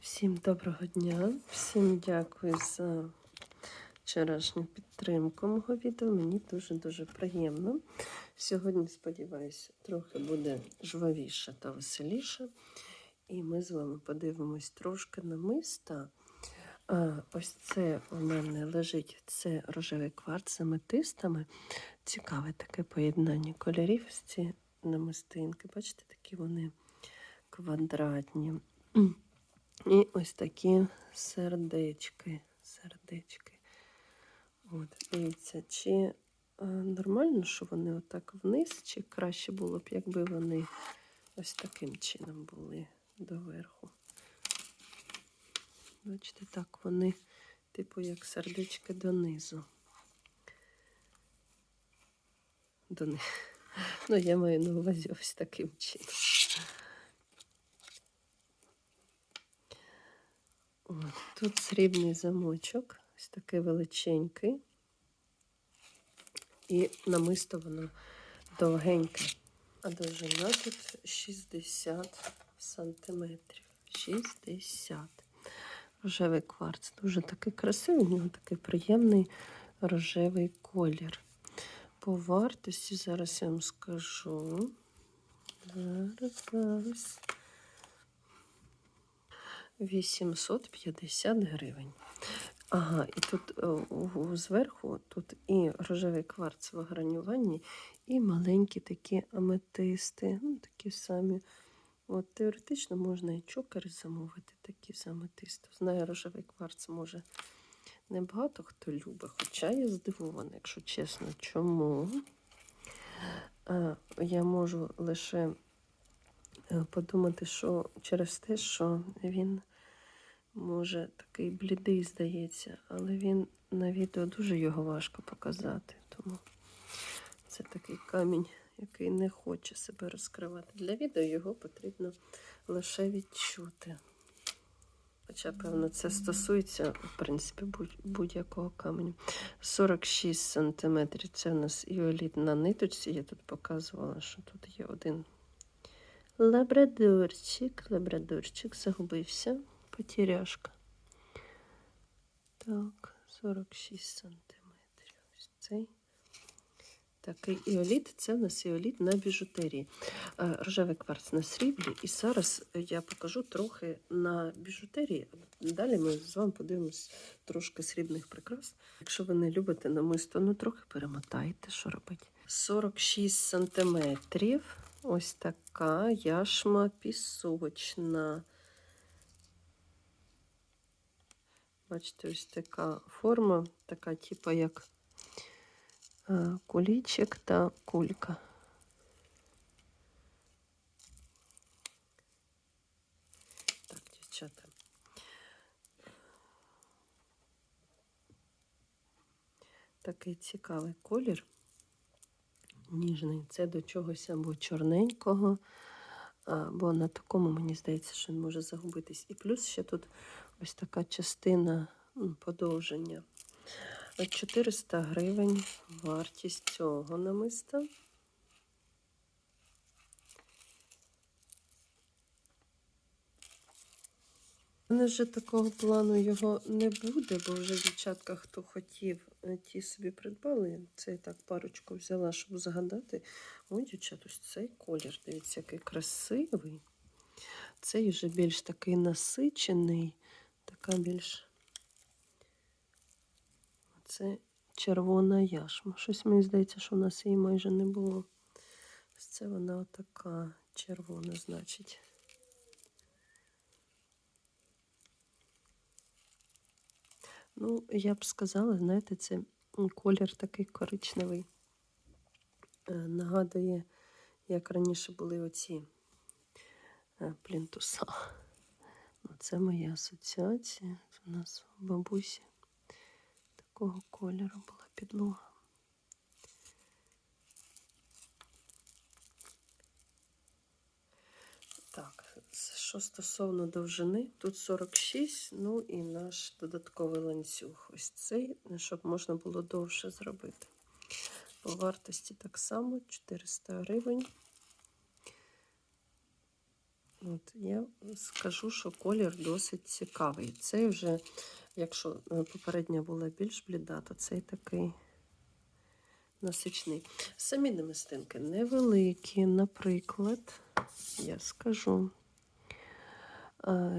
Всім доброго дня, всім дякую за вчорашню підтримку мого відео. Мені дуже-дуже приємно. Сьогодні, сподіваюся, трохи буде жвавіше та веселіше. І ми з вами подивимось трошки на миста. Ось це у мене лежить це рожевий кварц з аметистами. Цікаве таке поєднання кольорів. Ці намистинки. Бачите, такі вони квадратні. І ось такі сердечки. сердечки. От, дивіться, чи е, нормально, що вони отак вниз, чи краще було б, якби вони ось таким чином були доверху. Бачите, так вони, типу, як сердечки донизу. До них. Ну, я маю на увазі ось таким чином. От, тут срібний замочок, ось такий величенький. І намисто воно довгеньке. А довжина тут 60 сантиметрів. 60. Рожевий кварц. Дуже такий красивий, у нього такий приємний рожевий колір. По вартості зараз я вам скажу. Зараз, зараз. 850 гривень. Ага, і тут е, у- зверху тут і рожевий кварц в гранюванні, і маленькі такі аметисти. Ну, такі самі. От, теоретично можна і чокери замовити, такі з аметисту. Знаю, рожевий кварц може небагато хто любить, хоча я здивована, якщо чесно, чому. А, я можу лише е, подумати, що через те, що він може такий блідий, здається, але він на відео дуже його важко показати. Тому це такий камінь, який не хоче себе розкривати. Для відео його потрібно лише відчути. Хоча, певно, це стосується, в принципі, будь- будь-якого каменю. 46 см це у нас іоліт на ниточці. Я тут показувала, що тут є один лабрадорчик. Лабрадорчик загубився. Потеряшка. Так, 46 сантиметрів. Ось цей. Такий іоліт, це у нас іоліт на біжутерії. Е, Рожевий кварц на сріблі. І зараз я покажу трохи на біжутерії. Далі ми з вами подивимось трошки срібних прикрас. Якщо ви не любите намисто, ну трохи перемотайте, що робити. 46 сантиметрів. Ось така яшма пісочна. Бачите, ось така форма, така, типу, як е, кулічик та кулька. Так, дівчата. Такий цікавий колір. Ніжний. Це до чогось або чорненького, бо на такому, мені здається, що він може загубитись. І плюс ще тут ось така частина подовження. 400 гривень вартість цього намиста. У мене вже такого плану його не буде, бо вже дівчатка, хто хотів, е, ті собі придбали. Це я так парочку взяла, щоб згадати. Ой, дівчат, ось цей колір, дивіться, який красивий. Цей вже більш такий насичений, така більш. Це червона яшма. Щось мені здається, що в нас її майже не було. Це вона отака червона, значить. Ну, я б сказала, знаєте, це колір такий коричневий. Е, Нагадує, як раніше були оці е, плінтуса. Це моя асоціація. У нас у бабусі такого кольору була підлога. Так, що стосовно довжини, тут 46, ну і наш додатковий ланцюг. Ось цей, щоб можна було довше зробити. По вартості так само 400 гривень. От, я скажу, що колір досить цікавий. Цей вже, якщо е, попередня була більш бліда, то цей такий насичний. Самі намистинки невеликі, наприклад, я скажу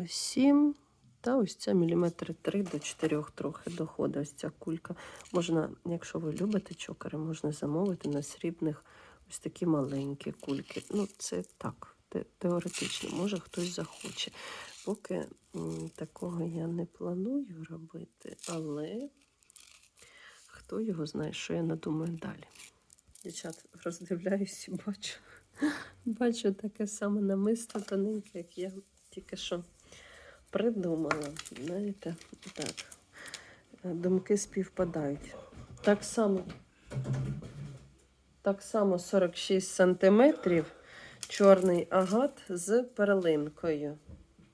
7 та ось ця міліметри 3 до 4 трохи доходить ось ця кулька. Можна, якщо ви любите чокери, можна замовити на срібних ось такі маленькі кульки. Ну, це так, теоретично, може хтось захоче. Поки такого я не планую робити, але хто його знає, що я надумаю далі. Дівчат, роздивляюсь і бачу. Бачу таке саме намисто тоненьке, як я тільки що придумала. Знаєте, так. Думки співпадають. Так само, так само 46 сантиметрів чорний агат з перлинкою.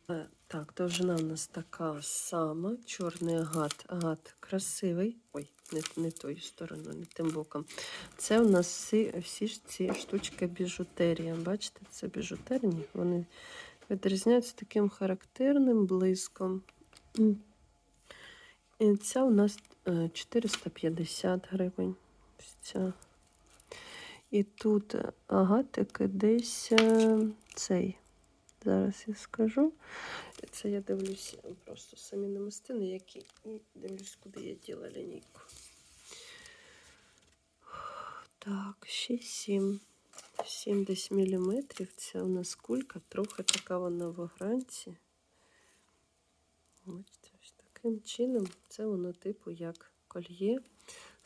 Е, Так, довжина у нас така сама. Чорний агат. Агат красивий. Ой, не, не тою стороною, не тим боком. Це у нас всі, всі ж ці штучки біжутерія. Бачите, це біжутерні. Вони відрізняються таким характерним блиском. І ця у нас е, 450 гривень. Ось ця. І тут е, агатики десь е, цей. Зараз я скажу. Це я дивлюсь просто самі намистини, які. І дивлюсь, куди я діла лінійку. Так, ще 7. 7 десь міліметрів. Це у нас кулька, трохи така вона в огранці. Ось таким чином це воно типу як кольє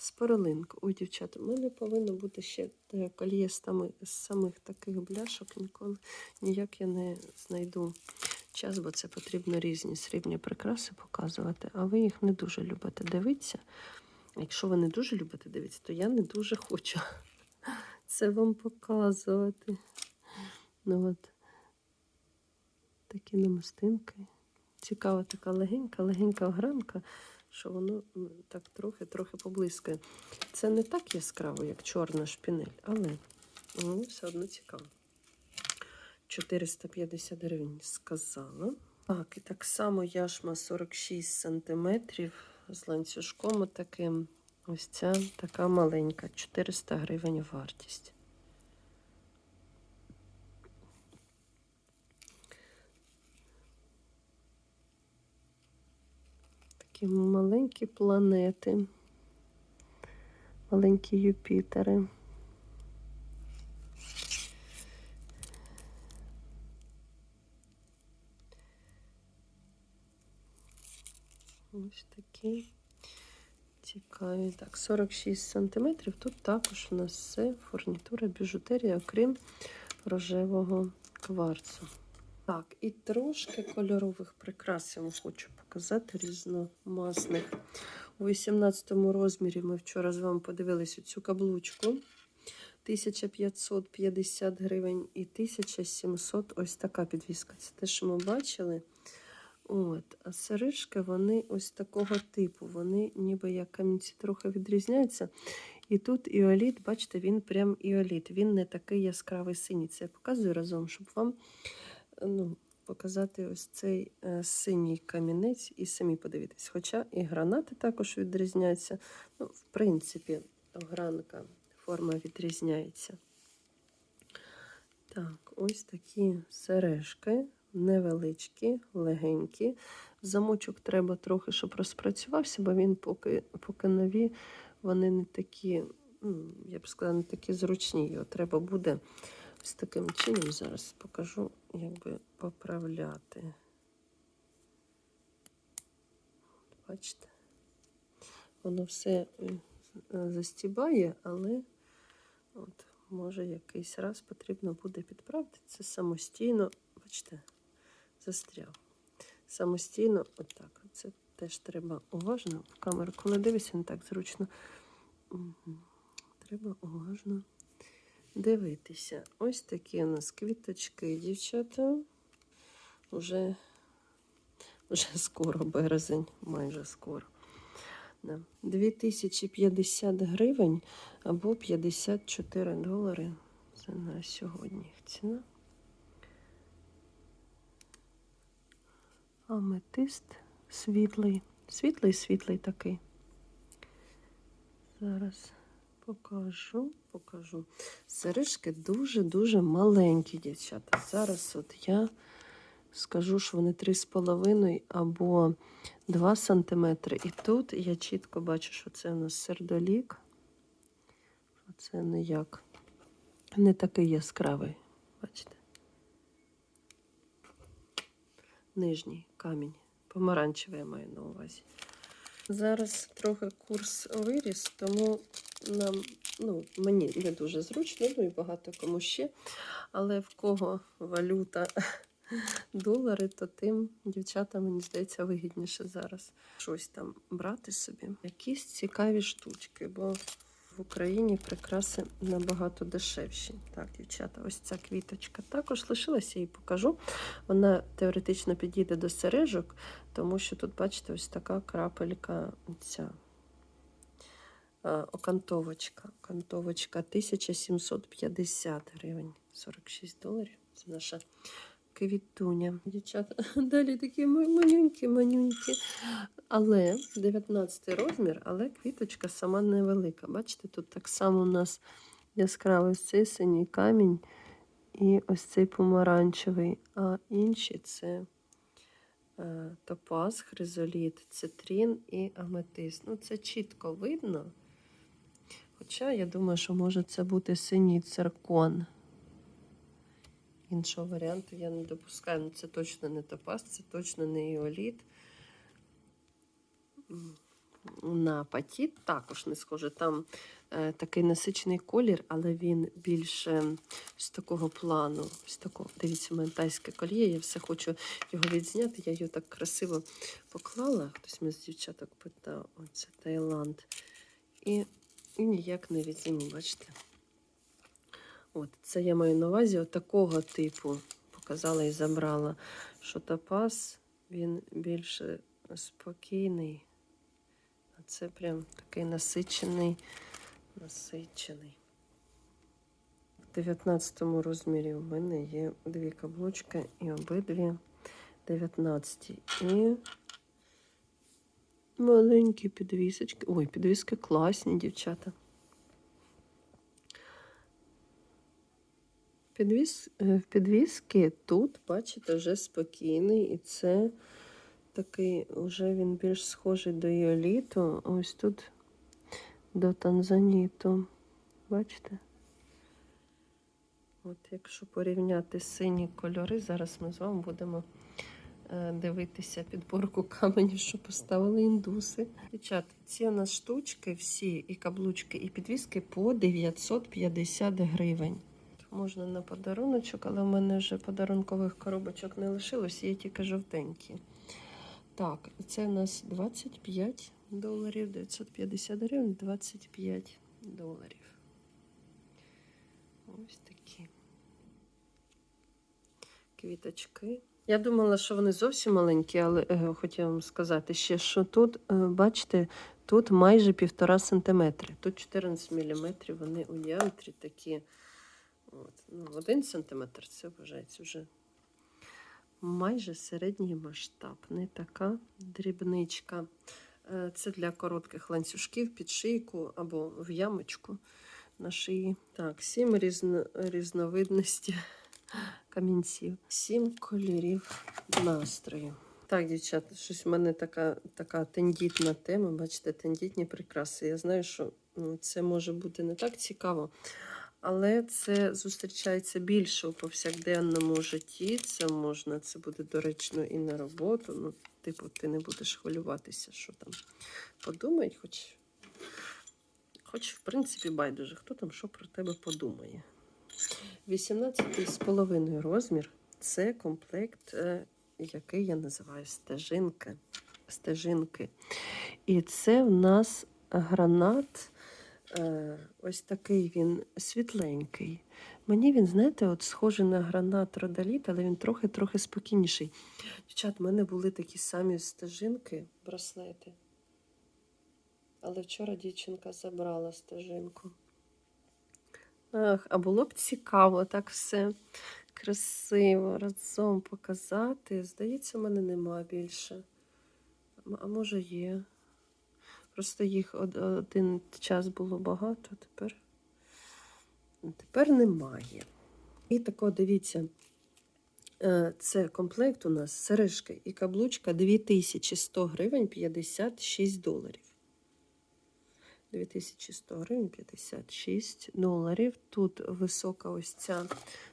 з. Ой, дівчата, у мене повинно бути ще е, кольє з самих таких бляшок. Ніколи ніяк я не знайду час, бо це потрібно різні срібні прикраси показувати, а ви їх не дуже любите дивитися. Якщо ви не дуже любите дивитися, то я не дуже хочу це вам показувати. Ну от такі намистинки. Цікава така легенька, легенька огранка, що воно так трохи-трохи поблискає. Це не так яскраво, як чорна шпінель, але ну, все одно цікаво. 450 гривень сказала. Так, і так само яшма 46 сантиметрів з ланцюжком таким. Ось ця така маленька, 400 гривень вартість. Такі маленькі планети, маленькі Юпітери. Ось такі цікаві. Так, 46 сантиметрів. Тут також у нас все фурнітура, біжутерія, окрім рожевого кварцу. Так, і трошки кольорових прикрас я вам хочу показати різномасних. У 18 розмірі ми вчора з вами подивилися цю каблучку. 1550 гривень і 1700 ось така підвіска. Це те, що ми бачили. От, а сережки, вони ось такого типу. Вони ніби як камінці трохи відрізняються. І тут іоліт, бачите, він прям іоліт. Він не такий яскравий синій. Це я показую разом, щоб вам ну, показати ось цей е, синій камінець і самі подивитись. Хоча і гранати також відрізняються. Ну, в принципі, гранка, форма відрізняється. Так, ось такі сережки. Невеличкі, легенькі. Замочок треба трохи, щоб розпрацювався, бо він поки, поки нові, вони не такі, я б сказала, не такі зручні. Його треба буде ось таким чином. Зараз покажу, як би поправляти. Бачите? Воно все е, застібає, але от, може якийсь раз потрібно буде підправити це самостійно. Бачите, застряв. Самостійно, отак. Це теж треба уважно. В камеру, коли дивишся, не так зручно. Треба уважно дивитися. Ось такі у нас квіточки, дівчата. Уже, уже скоро березень, майже скоро. 2050 гривень або 54 долари. Це на сьогодні їх ціна. Аметист світлий. Світлий, світлий такий. Зараз покажу, покажу. Сережки дуже-дуже маленькі, дівчата. Зараз от я скажу, що вони 3,5 або 2 см. І тут я чітко бачу, що це у нас сердолік. Це не як. Не такий яскравий. Бачите? Нижній камінь. Помаранчевий я маю на увазі. Зараз трохи курс виріс, тому нам, ну, мені не дуже зручно, ну і багато кому ще. Але в кого валюта долари, то тим дівчатам, мені здається, вигідніше зараз щось там брати собі. Якісь цікаві штучки, бо в Україні прикраси набагато дешевші. Так, дівчата, ось ця квіточка також лишилася, її покажу. Вона теоретично підійде до сережок, тому що тут, бачите, ось така крапелька ця. Е, Окантовочка. Окантовочка 1750 гривень, 46 доларів. Це наша квітуня. Дівчата, далі такі манюнькі. Але 19 розмір, але квіточка сама невелика. Бачите, тут так само у нас яскравий цей синій камінь і ось цей помаранчевий, а інші це е, топаз, хризоліт, цитрін і аметист. Ну, це чітко видно. Хоча я думаю, що може це бути синій циркон. Іншого варіанту я не допускаю. Ну, це точно не топаз, це точно не іоліт. На апатіт також не схоже. Там е, такий насичений колір, але він більше з такого плану. З такого, дивіться, мене тайське кольє. Я все хочу його відзняти. Я його так красиво поклала. Хтось мене з дівчаток питав, оце Таїланд. І, і ніяк не відзніму, бачите? От, це я маю на увазі от такого типу. Показала і забрала, що топаз, він більше спокійний. А це прям такий насичений, насичений. В 19 розмірі у мене є дві каблучки і обидві 19. І маленькі підвісочки. Ой, підвіски класні, дівчата. Підвіс, е, підвіски тут, бачите, вже спокійний, і це такий, вже він більш схожий до іоліту. а Ось тут до танзаніту. Бачите? От якщо порівняти сині кольори, зараз ми з вами будемо дивитися підборку каменів, що поставили індуси. Дівчат, ці у нас штучки, всі, і каблучки, і підвіски по 950 гривень. Можна на подаруночок, але в мене вже подарункових коробочок не лишилось, є тільки жовтенькі. Так, це у нас 25 доларів, 950 гривень, 25 доларів. Ось такі квіточки. Я думала, що вони зовсім маленькі, але е, хотіла вам сказати ще, що тут, е, бачите, тут майже півтора сантиметри. Тут 14 міліметрів, вони у діаметрі такі. От. Ну, один сантиметр це вважається вже майже середній масштаб. Не така дрібничка. Е, Це для коротких ланцюжків під шийку або в ямочку на шиї. Так, сім різно, різновидності камінців, сім кольорів настрою. Так, дівчата, щось в мене така, така тендітна тема. Бачите, тендітні прикраси. Я знаю, що ну, це може бути не так цікаво, але це зустрічається більше у повсякденному житті. Це можна, це буде доречно і на роботу. Ну, типу, ти не будеш хвилюватися, що там подумають, хоч, хоч в принципі, байдуже, хто там що про тебе подумає. 18,5 розмір це комплект, е, який я називаю стежинки. стежинки. І це в нас гранат. Е, Ось такий він світленький. Мені він, знаєте, от схожий на гранат родоліт, але він трохи-трохи спокійніший. Дівчат, в мене були такі самі стежинки, браслети. Але вчора дівчинка забрала стежинку. Ах, а було б цікаво так все красиво разом показати. Здається, в мене нема більше. А може є. Просто їх один час було багато, тепер, тепер немає. І тако, дивіться, е, це комплект у нас сережки і каблучка 2100 гривень 56 доларів. 2100 гривень 56 доларів. Тут висока ось ця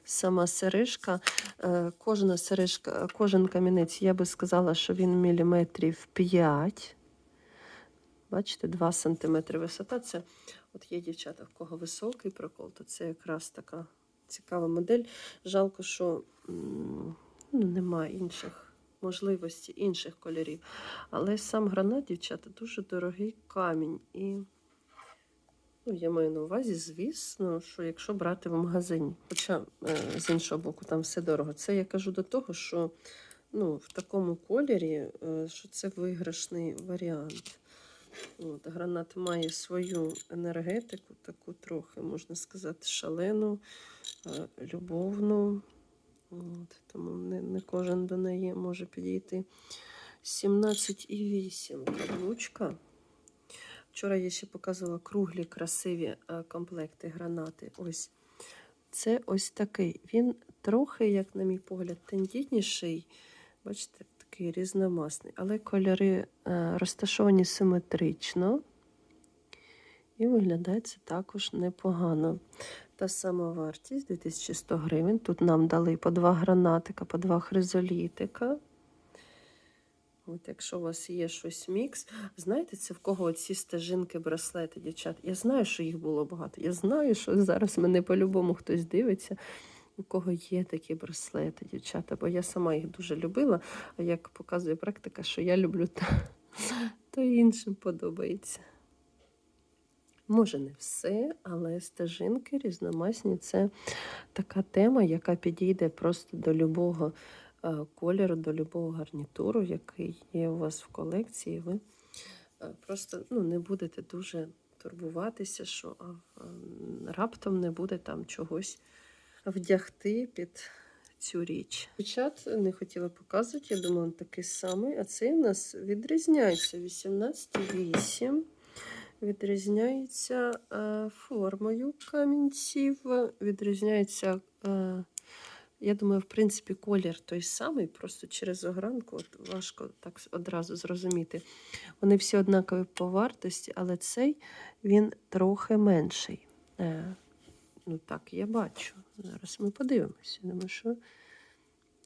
сама сережка. Е, Кожна сережка, кожен камінець, я би сказала, що він міліметрів 5. Бачите, 2 см висота. Це от є дівчата, в кого високий прокол, то це якраз така цікава модель. Жалко, що ну, немає інших можливостей, інших кольорів. Але сам гранат, дівчата, дуже дорогий камінь. І ну, я маю на увазі, звісно, що якщо брати в магазині. Хоча е, з іншого боку, там все дорого. Це я кажу до того, що ну, в такому кольорі, е, що це виграшний варіант. От, гранат має свою енергетику, таку трохи, можна сказати, шалену, е, любовну. От, тому не, не кожен до неї може підійти. 17,8 каблучка. Вчора я ще показувала круглі, красиві е, комплекти гранати. Ось це ось такий. Він трохи, як на мій погляд, тендітніший. Бачите, такий різномасний. Але кольори е, розташовані симетрично. І виглядає це також непогано. Та сама вартість 2100 гривень. Тут нам дали по два гранатика, по два хризолітика. От якщо у вас є щось мікс, знаєте, це в кого ці стежинки, браслети, дівчат? Я знаю, що їх було багато. Я знаю, що зараз мене по-любому хтось дивиться, у кого є такі браслети, дівчата, бо я сама їх дуже любила, а як показує практика, що я люблю, то, то іншим подобається. Може, не все, але стежинки різномасні це така тема, яка підійде просто до любого кольору, до любого гарнітуру, який є у вас в колекції. Ви е, просто ну, не будете дуже турбуватися, що раптом не буде там чогось вдягти під цю річ. Чат не хотіла показувати, я думала, такий самий, а цей у нас відрізняється 18,8 відрізняється е, формою камінців, відрізняється, е, я думаю, в принципі, колір той самий, просто через огранку от важко так одразу зрозуміти. Вони всі однакові по вартості, але цей він трохи менший. Е, ну так, я бачу. Зараз ми подивимося. Думаю, що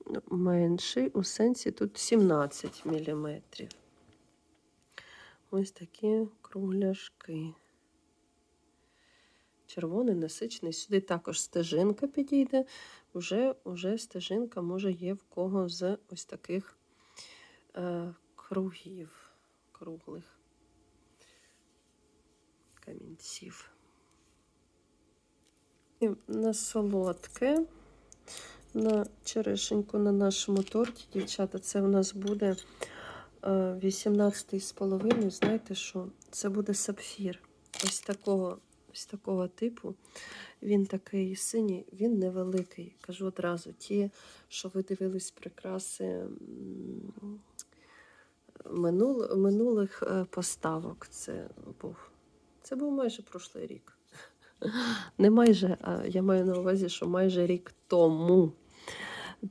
ну, менший у сенсі тут 17 міліметрів. Ось такі кругляшки. Червоний, насичений. Сюди також стежинка підійде. Уже, уже стежинка може є в кого з ось таких е, кругів, круглих камінців. І на солодке, на черешеньку на нашому торті, дівчата, це в нас буде 18 з половиною, знаєте що? Це буде сапфір. Ось такого, ось такого типу. Він такий синій, він невеликий. Кажу одразу, ті, що ви дивились прикраси минул, минулих е, поставок. Це був, це був майже прошлий рік. Не майже, а я маю на увазі, що майже рік тому.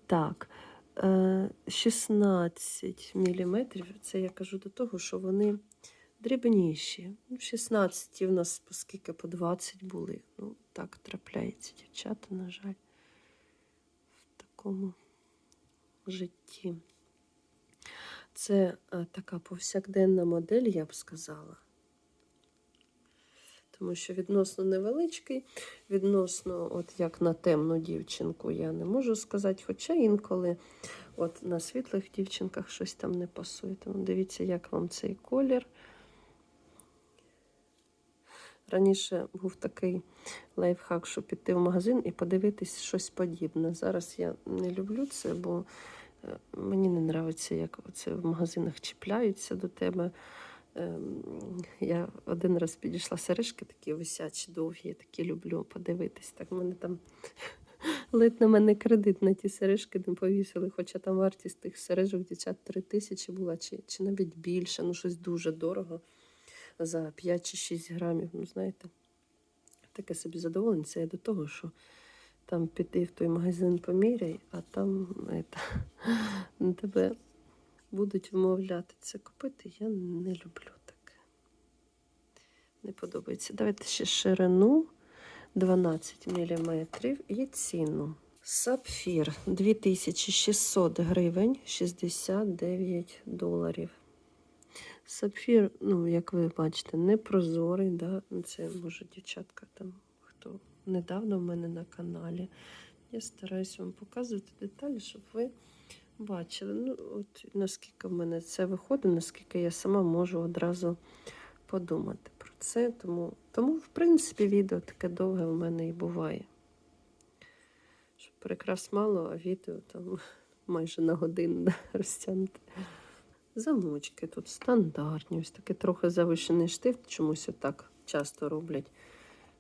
Так. Е, 16 мм, це я кажу до того, що вони дрібніші. Ну, 16 в нас оскільки по 20 були. Ну, так трапляється, дівчата, на жаль, в такому житті. Це е, така повсякденна модель, я б сказала. Тому що відносно невеличкий, відносно, от як на темну дівчинку, я не можу сказати, хоча інколи от на світлих дівчинках щось там не пасує. Тому дивіться, як вам цей колір. Раніше був такий лайфхак, щоб піти в магазин і подивитись щось подібне. Зараз я не люблю це, бо е, мені не подобається, як це в магазинах чіпляються до тебе. Ем, Я один раз підійшла сережки такі висячі, довгі, я такі люблю подивитись. Так в мене там Ледь на мене кредит на ті сережки не повісили, хоча там вартість тих сережок дівчат 3 тисячі була, чи, чи навіть більше, ну щось дуже дорого за 5 чи 6 грамів. Ну, знаєте, таке собі задоволення. Це я до того, що там піти в той магазин поміряй, а там это, тебе будуть вмовляти це купити. Я не люблю таке. Не подобається. Давайте ще ширину 12 мм і ціну. Сапфір 2600 гривень 69 доларів. Сапфір, ну, як ви бачите, не прозорий. Да? Це може дівчатка там, хто недавно в мене на каналі. Я стараюся вам показувати деталі, щоб ви бачили. Ну, от наскільки в мене це виходить, наскільки я сама можу одразу подумати про це. Тому, тому в принципі, відео таке довге в мене і буває. Щоб прикрас мало, а відео там майже на годину да, розтягнути. Замочки тут стандартні, ось такий трохи завищений штифт, чомусь отак часто роблять.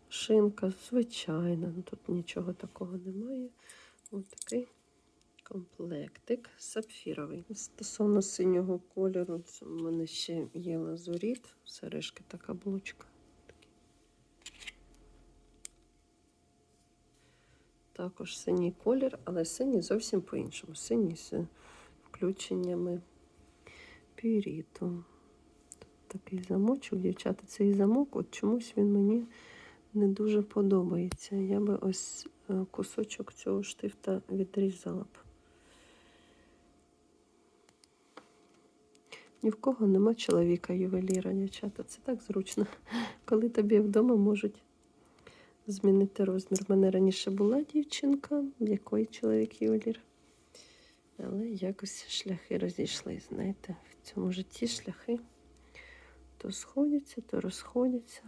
Шинка, звичайна, ну тут нічого такого немає. Ось такий комплектик сапфіровий. Стосовно синього кольору, це в мене ще є лазуріт, сережки та каблучка. Також синій колір, але синій зовсім по-іншому. Синій з включеннями піріту. Тут такий замочок, дівчата, цей замок, от чомусь він мені не дуже подобається. Я би ось е, кусочок цього штифта відрізала б. Ні в кого нема чоловіка ювеліра, дівчата. Це так зручно, коли тобі вдома можуть змінити розмір. У мене раніше була дівчинка, в якої чоловік ювелір. Але якось шляхи розійшли, знаєте, в цьому житті шляхи то сходяться, то розходяться.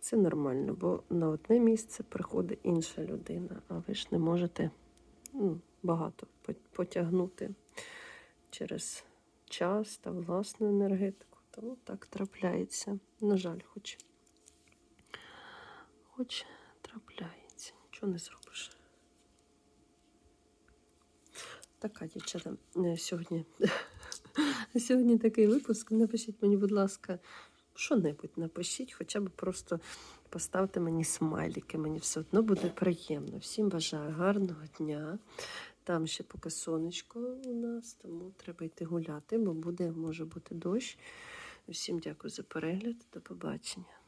Це нормально, бо на одне місце приходить інша людина, а ви ж не можете ну, багато потягнути через час та власну енергетику. Тому так трапляється. На жаль, хоч, хоч трапляється. Нічого не зробиш. Така дівчата е, сьогодні. Сьогодні такий випуск. Напишіть мені, будь ласка, що-небудь напишіть, хоча б просто поставте мені смайлики. Мені все одно буде приємно. Всім бажаю гарного дня. Там ще поки сонечко у нас, тому треба йти гуляти, бо буде, може бути дощ. Всім дякую за перегляд. До побачення.